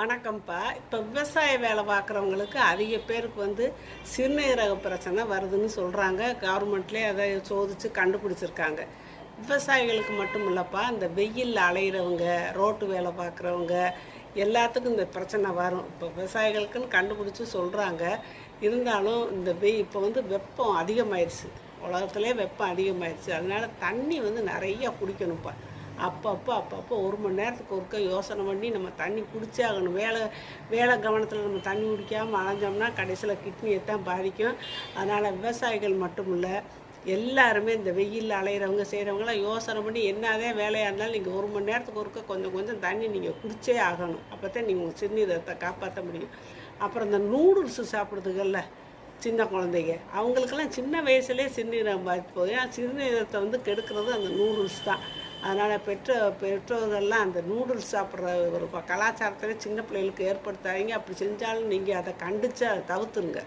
வணக்கம்ப்பா. இப்போ விவசாய வேலை பார்க்குறவங்களுக்கு அதிக பேருக்கு வந்து சிறுநீரக பிரச்சனை வருதுன்னு சொல்கிறாங்க கவர்மெண்ட்லேயே அதை சோதித்து கண்டுபிடிச்சிருக்காங்க. விவசாயிகளுக்கு மட்டும் இல்லைப்பா இந்த வெயிலில் அலையிறவங்க ரோட்டு வேலை பார்க்குறவங்க எல்லாத்துக்கும் இந்த பிரச்சனை வரும். இப்போ விவசாயிகளுக்குன்னு கண்டுபிடிச்சி சொல்கிறாங்க இருந்தாலும் இந்த வெய் இப்போ வந்து வெப்பம் அதிகமாயிருச்சு. உலகத்துலேயே வெப்பம் அதிகமாயிடுச்சு அதனால தண்ணி வந்து நிறையா குடிக்கணும்ப்பா. அப்பப்போ அப்பப்போ ஒரு மணி நேரத்துக்கு ஒருக்க யோசனை பண்ணி நம்ம தண்ணி குடிச்சே ஆகணும். வேலை வேலை கவனத்தில் நம்ம தண்ணி குடிக்காமல் அலைஞ்சோம்னா கடைசியில் கிட்னியை தான் பாதிக்கும். அதனால் விவசாயிகள் மட்டும் இல்லை எல்லாருமே இந்த வெயிலில் அலையிறவங்க செய்கிறவங்களாம் யோசனை பண்ணி என்னதே வேலையாக இருந்தாலும் நீங்கள் ஒரு மணி நேரத்துக்கு ஒருக்க கொஞ்சம் கொஞ்சம் தண்ணி நீங்கள் குடிச்சே ஆகணும். அப்போ தான் நீங்கள் உங்கள் சிறுநீரத்தை காப்பாற்ற முடியும். அப்புறம் இந்த நூடுல்ஸ் சாப்பிட்றதுக்கல்ல சின்ன குழந்தைங்க அவங்களுக்கெல்லாம் சின்ன வயசுலேயே சிறுநீரகம் பாதிப்பு போகும் ஏன்னா சிறுநீரகத்தை வந்து கெடுக்கிறது அந்த நூடுல்ஸ் தான். அதனால் பெற்ற பெற்றோர்கள்லாம் அந்த நூடுல்ஸ் சாப்பிட்ற ஒரு கலாச்சாரத்தில் சின்ன பிள்ளைகளுக்கு ஏற்படுத்தாதீங்க. அப்படி செஞ்சாலும் நீங்கள் அதை கண்டித்து அதை தவிர்த்துருங்க.